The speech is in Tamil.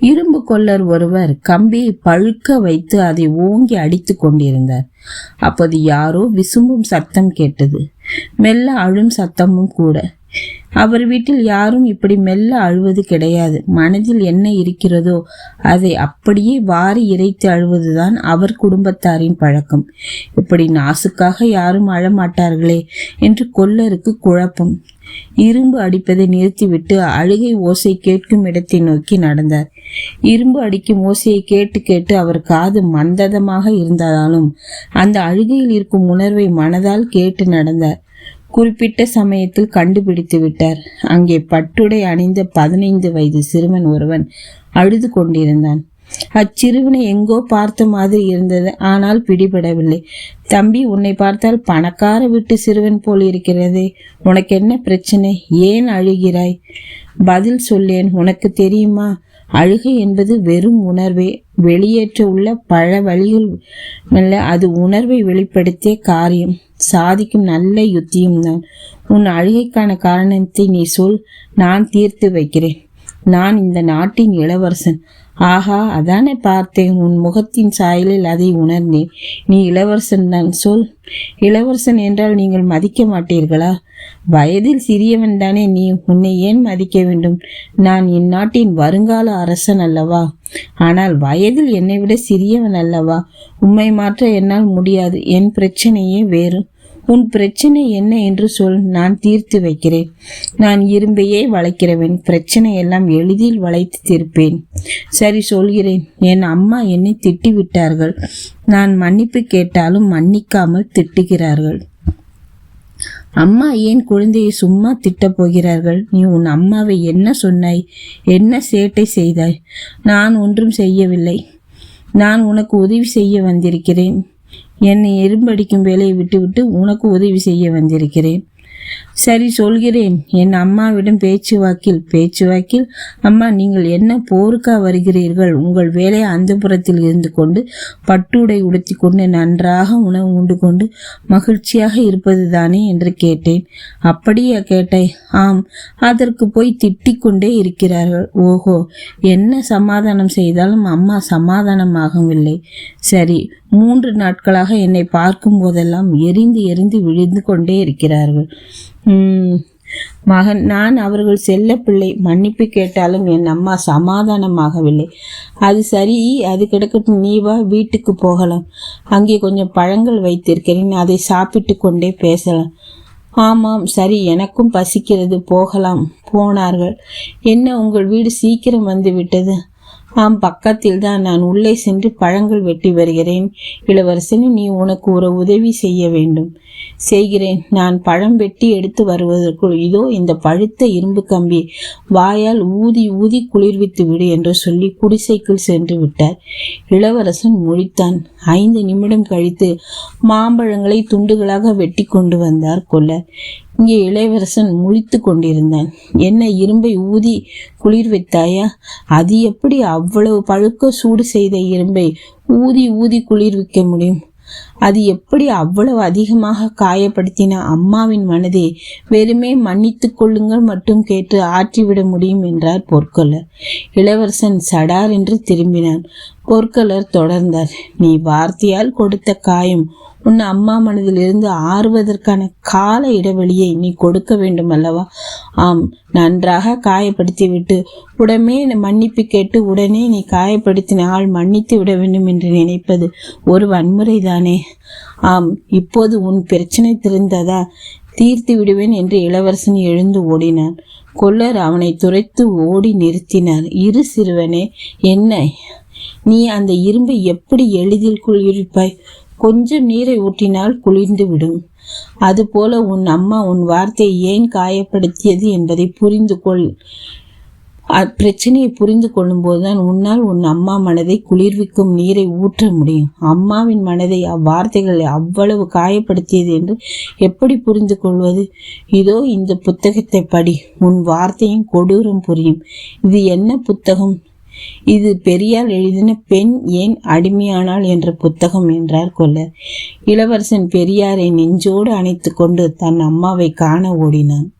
இரும்பு கொல்லர் ஒருவர் கம்பியை பழுக்க வைத்து அதை ஓங்கி அடித்து கொண்டிருந்தார். அப்போது யாரோ விசும்பும் சத்தம் கேட்டது. மெல்ல அழும் சத்தமும் கூட. அவர் வீட்டில் யாரும் இப்படி மெல்ல அழுவது கிடையாது. மனதில் என்ன இருக்கிறதோ அதை அப்படியே வாரி இறைத்து அழுவதுதான் அவர் குடும்பத்தாரின் பழக்கம். இப்படி நாசுக்காக யாரும் அழமாட்டார்களே என்று கொல்லருக்கு குழப்பம். இரும்பு அடிப்பதை நிறுத்திவிட்டு அழுகை ஓசை கேட்கும் இடத்தை நோக்கி நடந்தார். இரும்பு அடிக்கும் ஓசையை கேட்டு கேட்டு அவர் காது மந்ததமாக இருந்ததாலும் அந்த அழுகையில் இருக்கும் உணர்வை மனதால் கேட்டு நடந்தார். குறிப்பிட்ட சமயத்தில் கண்டுபிடித்து விட்டார். அங்கே பட்டுடை அணிந்த பதினைந்து வயது சிறுவன் ஒருவன் அழுது கொண்டிருந்தான். அச்சிறுவனை எங்கோ பார்த்த மாதிரி இருந்தது. ஆனால் பிடிபடவில்லை. தம்பி உன்னை பார்த்தால் பணக்கார விட்டு சிறுவன் போல் இருக்கிறதே. உனக்கு என்ன பிரச்சனை? ஏன் அழுகிறாய்? பதில் சொல்லேன். உனக்கு தெரியுமா? அழுகை என்பது வெறும் உணர்வே. வெளியேற்ற உள்ள பல வழிகள் அது உணர்வை வெளிப்படுத்திய காரியம். சாதிக்கும் நல்ல யுத்தியும் தான். உன் அழுகைக்கான காரணத்தை நீ சொல். நான் தீர்த்து வைக்கிறேன். நான் இந்த நாட்டின் இளவரசன். ஆஹா அதானே பார்த்தேன். உன் முகத்தின் சாயலில் அதை உணர்ந்தேன். நீ இளவரசன் தான். சொல். இளவரசன் என்றால் நீங்கள் மதிக்க மாட்டீர்களா? வயதில் சிறியவன் தானே நீ. உன்னை ஏன் மதிக்க வேண்டும்? நான் இந்நாட்டின் வருங்கால அரசன் அல்லவா? ஆனால் வயதில் என்னை விட சிறியவன் அல்லவா? உண்மை மாற்ற என்னால் முடியாது. என் பிரச்சனையே வேறு. உன் பிரச்சனை என்ன என்று சொல் நான் தீர்த்து வைக்கிறேன். நான் இரும்பையே வளைக்கிறவன் பிரச்சனை எல்லாம் எளிதில் வளைத்து தீர்ப்பேன். சரி சொல்கிறேன். என் அம்மா என்னை திட்டிவிட்டார்கள். நான் மன்னிப்பு கேட்டாலும் மன்னிக்காமல் திட்டுகிறார்கள். அம்மா ஏன் குழந்தையை சும்மா திட்டப் போகிறார்கள்? நீ உன் அம்மாவை என்ன சொன்னாய்? என்ன சேட்டை செய்தாய்? நான் ஒன்றும் செய்யவில்லை. நான் உனக்கு உதவி செய்ய வந்திருக்கிறேன். என்னை எறும்படிக்கும் வேலையை விட்டுவிட்டு உனக்கு உதவி செய்ய வந்திருக்கிறேன். சரி சொல்கிறேன். என் அம்மாவிடம் பேச்சு வாக்கில் பேச்சு வாக்கில் அம்மா நீங்கள் என்ன போருக்கா வருகிறீர்கள்? உங்கள் வேலை அந்த புறத்தில் இருந்து கொண்டு பட்டுடை உடுத்தி கொண்டு நன்றாக உணவு உண்டு கொண்டு மகிழ்ச்சியாக இருப்பது தானே என்று கேட்டேன். அப்படியே கேட்டேன் ஆம். அதற்கு போய் திட்டிக் கொண்டே இருக்கிறார்கள். ஓஹோ. என்ன சமாதானம் செய்தாலும் அம்மா சமாதானமாகவில்லை. சரி. மூன்று நாட்களாக என்னை பார்க்கும் போதெல்லாம் எரிந்து எரிந்து விழுந்து கொண்டே இருக்கிறார்கள். மகன் நான் அவர்கள் செல்ல பிள்ளை. மன்னிப்பு கேட்டாலும் என் அம்மா சமாதானமாகவில்லை. அது சரி அது கிடக்கட்டும். நீ வா வீட்டுக்கு போகலாம். அங்கே கொஞ்சம் பழங்கள் வைத்திருக்கிறேன். அதை சாப்பிட்டு கொண்டே பேசலாம். ஆமாம் சரி எனக்கும் பசிக்கிறது. போகலாம் போனார்கள். என்ன உங்கள் வீடு சீக்கிரம் வந்து விட்டது ஆம் பக்கத்தில் தான் நான் உள்ளே சென்று பழங்கள் வெட்டி வருகிறேன். இளவரசன் நீ உனக்கு ஒரு உதவி செய்ய வேண்டும். செய்கிறேன். நான் பழம் வெட்டி எடுத்து வருவதற்குள் இதோ இந்த பழுத்த இரும்பு கம்பி வாயால் ஊதி ஊதி குளிர்வித்து விடு என்று சொல்லி குடிசைக்குள் சென்று விட்டார். இளவரசன் முழித்தான். ஐந்து நிமிடம் கழித்து மாம்பழங்களை துண்டுகளாக வெட்டி கொண்டு வந்தார் கொல்லர். இங்கே இளையவரசன் முழித்து கொண்டிருந்தான். என்ன இரும்பை ஊதி குளிர் வைத்தாயா? அது எப்படி அவ்வளவு பழுக்க சூடு செய்த இரும்பை ஊதி ஊதி குளிர் வைக்க முடியும்? அது எப்படி அவ்வளவு அதிகமாக காயப்படுத்தின அம்மாவின் மனதை வெறுமே மன்னித்து கொள்ளுங்கள் மட்டும் கேட்டு ஆற்றிவிட முடியும் என்றார் பொற்கொள்ள இளவரசன் சடார் என்று திரும்பினான். பொற்கலர் தொடர்ந்தார் நீ வார்த்தையால் கொடுத்த காயம் உன் அம்மா மனதிலிருந்து ஆறுவதற்கான கால இடைவெளியை நீ கொடுக்க வேண்டும் அல்லவா ஆம் நன்றாக காயப்படுத்தி விட்டு உடனே மன்னிப்பு கேட்டு உடனே நீ காயப்படுத்தினால் மன்னித்து விட வேண்டும் என்று நினைப்பது ஒரு வன்முறை தானே ஆம் இப்போது உன் பிரச்சனை தெரிந்ததா? தீர்த்து விடுவேன் என்று இளவரசன் எழுந்து ஓடினான். கொல்லர் அவனை துரைத்து ஓடி நிறுத்தினார். இரு சிறுவனே என்ன நீ அந்த இரும்பை எப்படி எளிதில் குளிர்விப்பாய்? கொஞ்சம் நீரை ஊற்றினால் குளிர்ந்து விடும் அதுபோல உன் அம்மா உன் வார்த்தையை ஏன் காயப்படுத்தியது என்பதை புரிந்து கொள். பிரச்சனையை புரிந்து கொள்ளும்போது உன்னால் உன் அம்மா மனதை குளிர்விக்கும் நீரை ஊற்ற முடியும். அம்மாவின் மனதை அவ்வார்த்தைகளை அவ்வளவு காயப்படுத்தியது என்று எப்படி புரிந்து கொள்வது? இதோ இந்த புத்தகத்தை படி. உன் வார்த்தையும் கொடூரம் புரியும். இது என்ன புத்தகம்? இது பெரியார் எழுதின பெண் ஏன் அடிமையானாள் என்ற புத்தகம் என்றார் கொல்லர். இளவரசன் பெரியாரை நெஞ்சோடு அணைத்து கொண்டு தன் அம்மாவை காண ஓடினான்.